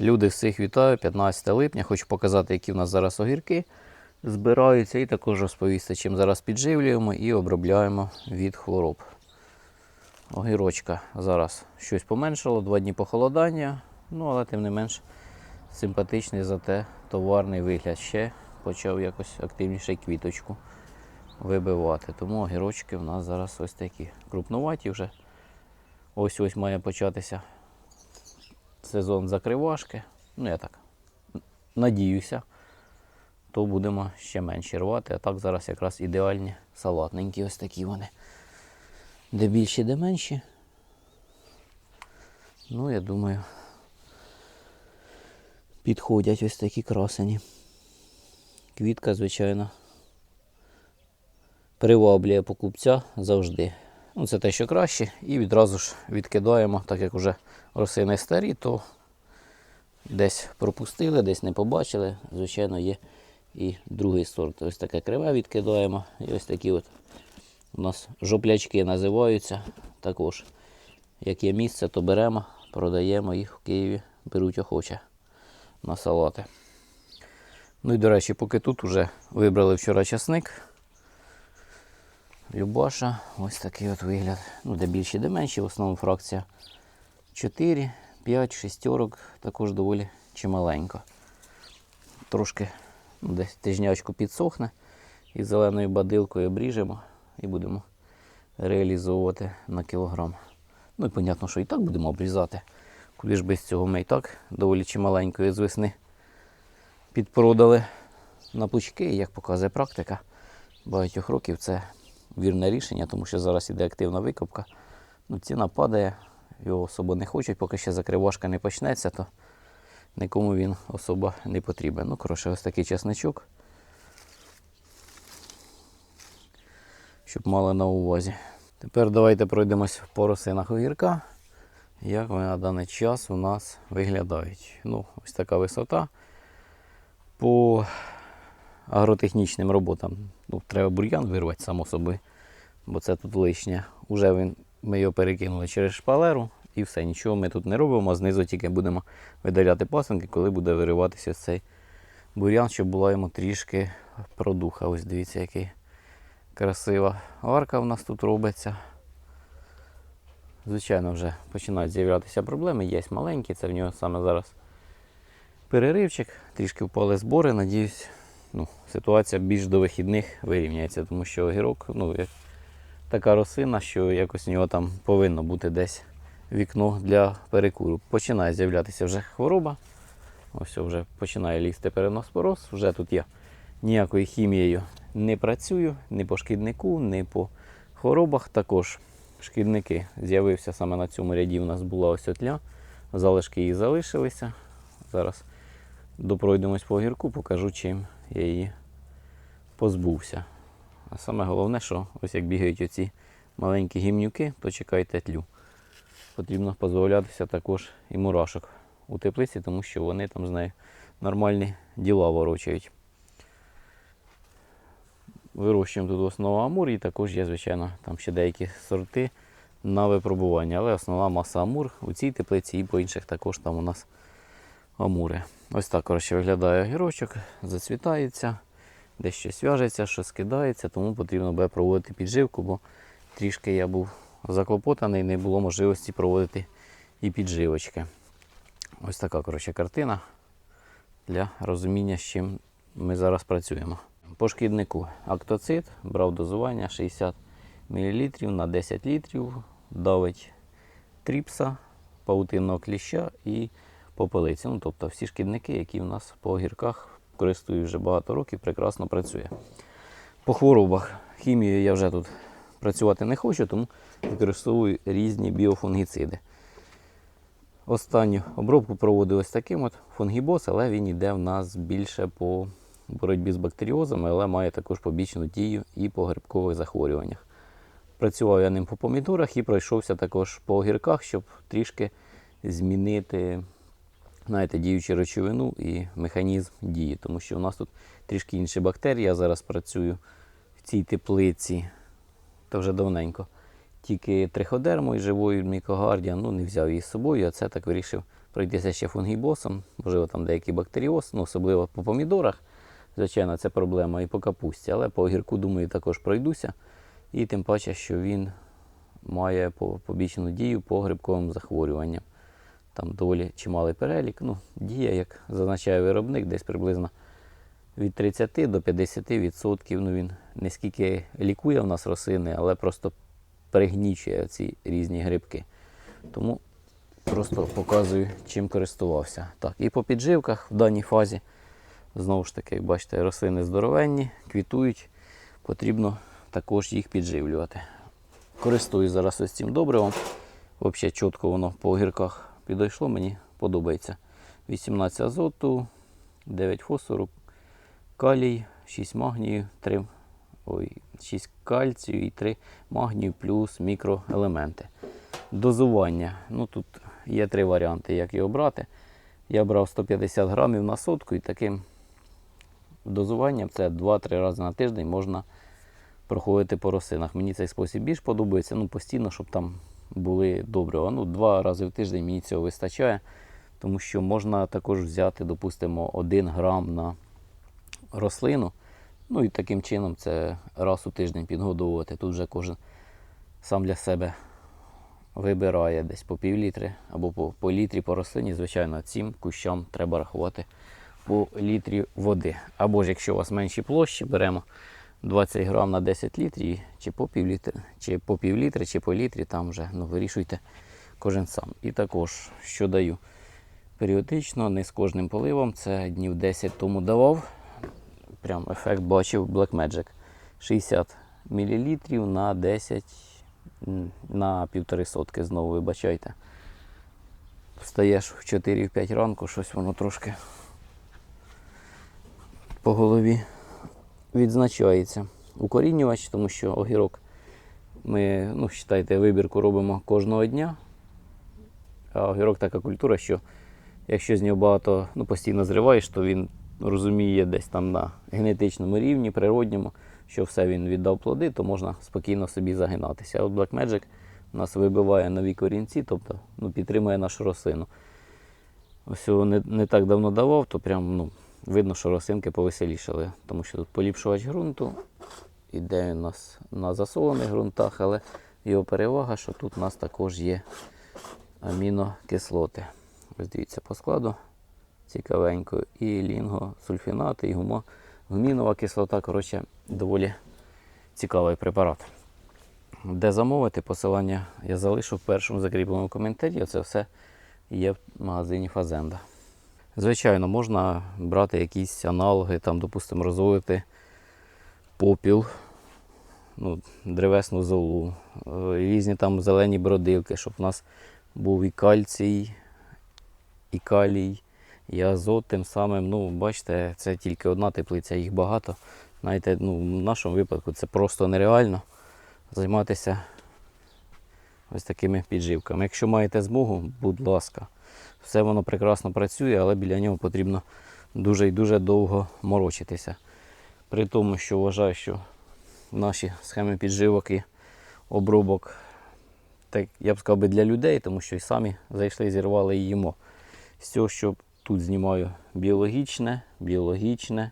Люди всіх вітаю, 15 липня. Хочу показати, які в нас зараз огірки збираються, і також розповісти, чим зараз підживлюємо і обробляємо від хвороб. Огірочка зараз щось поменшало, два дні похолодання, ну але тим не менш симпатичний, зате товарний вигляд. Ще почав якось активніше квіточку вибивати. Тому огірочки в нас зараз ось такі крупнуваті вже. Ось ось має початися сезон закривашки. Ну, я так надіюся, то будемо ще менше рвати. А так зараз якраз ідеальні салатненькі ось такі вони. Де більші, де менші. Ну, я думаю, підходять ось такі красені. Квітка, звичайно, приваблює покупця завжди. Ну, це те, що краще. І відразу ж відкидаємо, так як вже росини старі, то десь пропустили, десь не побачили. Звичайно, є і другий сорт. Ось таке криве відкидаємо. І ось такі от у нас жоплячки називаються. Також, як є місце, то беремо, продаємо їх в Києві, беруть охоче на салати. Ну і до речі, поки тут вже вибрали вчора часник. Любаша, ось такий от вигляд. Ну, де більші, де менші, в основному фракція 4, 5, шестерок, також доволі чималенько. Трошки ну, десь тижнячку підсохне і зеленою бадилкою обріжемо і будемо реалізовувати на кілограм. Ну і понятно, що і так будемо обрізати. Куди ж без цього ми і так доволі чималенької з весни підпродали на пучки, як показує практика багатьох років, це вірне рішення, тому що зараз іде активна викопка. Ну, ціна падає, його особо не хочуть, поки ще закривашка не почнеться, то нікому він особо не потрібен. Ну, коротше, ось такий чесничок. Щоб мали на увазі. Тепер давайте пройдемось по росинах огірка. Як вони на даний час у нас виглядають. Ну, ось така висота. По агротехнічним роботам ну, треба бур'ян вирвати, само собою, бо це тут лишнє. Уже він, ми його перекинули через шпалеру і все, нічого ми тут не робимо, знизу тільки будемо видаляти пасенки, коли буде вириватися цей бур'ян, щоб була йому трішки продуха. Ось дивіться, який красива арка в нас тут робиться. Звичайно, вже починають з'являтися проблеми. Є маленькі, це в нього саме зараз переривчик, трішки впали збори. Надіюсь, ну, ситуація більш до вихідних вирівняється, тому що огірок, ну, як така росина, що якось у нього там повинно бути десь вікно для перекуру. Починає з'являтися вже хвороба. Ось вже починає лізти переноспороз. Вже тут я ніякою хімією не працюю, ні по шкіднику, ні по хворобах. Також шкідники з'явився саме на цьому ряді. У нас була ось отля. Залишки її залишилися. Зараз допройдемось по огірку, покажу, чим я її позбувся. А саме головне, що ось як бігають оці маленькі гімнюки, то чекайте тлю. Потрібно позбавлятися також і мурашок у теплиці, тому що вони там з нею нормальні діла ворочають. Вирощуємо тут в основному амур і також є, звичайно, там ще деякі сорти на випробування, але основна маса амур у цій теплиці і по інших також там у нас амури. Ось так коротше, виглядає огірочок, зацвітається, десь щось в'яжеться, що скидається, тому потрібно буде проводити підживку, бо трішки я був заклопотаний, не було можливості проводити і підживочки. Ось така коротше, картина для розуміння, з чим ми зараз працюємо. По шкіднику актоцит брав дозування 60 мл на 10 літрів, давить тріпса, паутинного кліща і попелиці. Ну, тобто всі шкідники, які в нас по огірках користують вже багато років, прекрасно працює. По хворобах хімією я вже тут працювати не хочу, тому використовую різні біофунгіциди. Останню обробку проводив ось таким от фунгібос, але він йде в нас більше по боротьбі з бактеріозами, але має також побічну дію і по грибкових захворюваннях. Працював я ним по помідорах і пройшовся також по огірках, щоб трішки змінити знаєте, діючу речовину і механізм дії. Тому що у нас тут трішки інші бактерії. Я зараз працюю в цій теплиці, та вже давненько. тільки триходермою живою, мікогардія, ну не взяв її з собою, а це так вирішив пройтися ще фунгібосом, можливо, там деякий бактеріоз, ну, особливо по помідорах. Звичайно, це проблема і по капусті, але по огірку, думаю, також пройдуся. І тим паче, що він має побічну дію по грибковим захворюванням. Там доволі чималий перелік. Ну, дія, як зазначає виробник, десь приблизно від 30 до 50 відсотків. Ну, він не скільки лікує в нас рослини, але просто пригнічує ці різні грибки. Тому просто показую, чим користувався. Так, і по підживках в даній фазі, знову ж таки, як бачите, рослини здоровенні, квітують, потрібно також їх підживлювати. Користуюсь зараз ось цим добривом. Взагалі чітко воно по огірках підійшло, мені подобається. 18 азоту, 9 фосфору, калій, 6 магнію, 3, ой, 6 кальцію і 3 магнію плюс мікроелементи. Дозування. Ну, тут є три варіанти, як його брати. Я брав 150 грамів на сотку і таким дозуванням це 2-3 рази на тиждень можна проходити по рослинах. Мені цей спосіб більш подобається, ну постійно, щоб там були добрива. Ну, два рази в тиждень мені цього вистачає, тому що можна також взяти, допустимо, 1 грам на рослину. Ну і таким чином це раз у тиждень підгодовувати. Тут вже кожен сам для себе вибирає десь по пів літри або по, по літрі по рослині. Звичайно, цим кущам треба рахувати по літрі води. Або ж якщо у вас менші площі, беремо 20 грам на 10 літрів, чи по пів літри, чи по пів літри, чи по літрі, там вже ну, вирішуйте кожен сам. І також, що даю періодично, не з кожним поливом, це днів 10 тому давав. Прям ефект бачив Blackmagic. 60 мл на 10 на півтори сотки знову вибачайте. Встаєш в 4-5 ранку, щось воно трошки по голові відзначається. Укорінювач, тому що огірок ми, ну, вважайте, вибірку робимо кожного дня. А огірок така культура, що якщо з нього багато ну, постійно зриваєш, то він розуміє десь там на генетичному рівні, природньому, що все він віддав плоди, то можна спокійно собі загинатися. А от Blackmagic у нас вибиває нові корінці, тобто ну, підтримує нашу рослину. Ось не, не так давно давав, то прям ну, видно, що рослинки повеселішали, тому що тут поліпшувач ґрунту, іде у нас на засолених ґрунтах, але його перевага, що тут у нас також є амінокислоти. Ось дивіться по складу цікавенько. І лінгосульфінати, і гумо, гумінова кислота. Коротше, доволі цікавий препарат. Де замовити, посилання я залишу в першому закріпленому коментарі. Це все є в магазині Фазенда. Звичайно, можна брати якісь аналоги, там, допустимо, розводити попіл, ну, древесну золу, е, різні там зелені бродилки, щоб у нас був і кальцій, і калій, і азот. Тим самим, ну, бачите, це тільки одна теплиця, їх багато. Знаєте, ну, в нашому випадку це просто нереально займатися ось такими підживками. Якщо маєте змогу, будь ласка, все воно прекрасно працює, але біля нього потрібно дуже і дуже довго морочитися. При тому, що вважаю, що наші схеми підживок і обробок, так я б сказав би для людей, тому що і самі зайшли, зірвали і їмо. З цього, що тут знімаю біологічне, біологічне,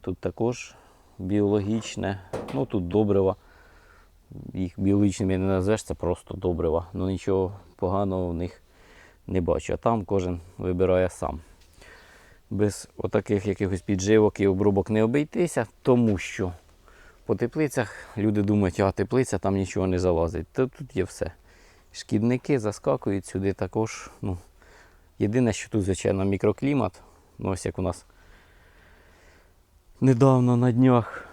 тут також біологічне, ну тут добрива. Їх біологічними не назвеш, це просто добрива. Ну нічого поганого в них не бачу. А там кожен вибирає сам. Без отаких якихось підживок і обробок не обійтися, тому що по теплицях люди думають, а теплиця там нічого не залазить. Та тут є все. Шкідники заскакують сюди також. Ну, єдине, що тут, звичайно, мікроклімат. Ну, ось як у нас недавно на днях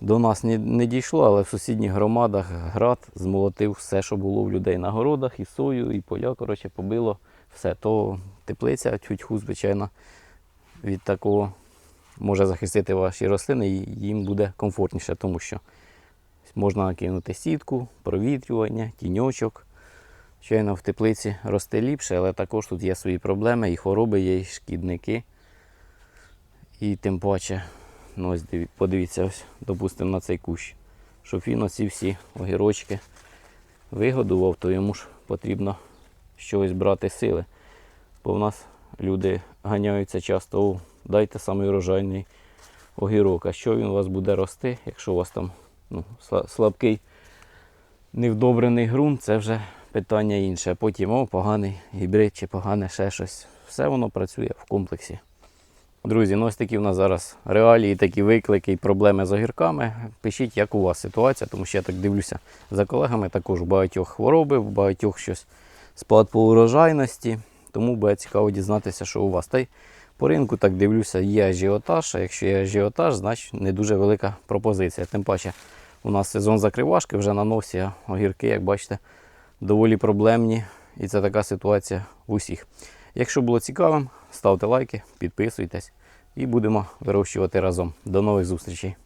до нас не, не дійшло, але в сусідніх громадах град змолотив все, що було в людей на городах, і сою, і поля, коротше, побило все. То теплиця, тютьху, звичайно, від такого може захистити ваші рослини, і їм буде комфортніше, тому що можна накинути сітку, провітрювання, тіньочок. Звичайно, в теплиці росте ліпше, але також тут є свої проблеми, і хвороби є, і шкідники. І тим паче, ну ось подивіться, ось, допустимо, на цей кущ, щоб він оці всі огірочки вигодував, то йому ж потрібно чогось брати сили. Бо в нас люди ганяються часто, о, дайте самий урожайний огірок. А що він у вас буде рости, якщо у вас там ну, слабкий невдобрений ґрунт, це вже питання інше. Потім о, поганий гібрид чи погане ще щось. Все воно працює в комплексі. Друзі, ну ось такі в нас зараз реалії, такі виклики і проблеми з огірками. Пишіть, як у вас ситуація, тому що я так дивлюся за колегами, також у багатьох хвороби, в багатьох щось спад по урожайності. Тому буде цікаво дізнатися, що у вас. Та й по ринку так дивлюся, є ажіотаж, а якщо є ажіотаж, значить не дуже велика пропозиція. Тим паче у нас сезон закривашки вже на носі, а огірки, як бачите, доволі проблемні. І це така ситуація в усіх. Якщо було цікавим, ставте лайки, підписуйтесь і будемо вирощувати разом. До нових зустрічей!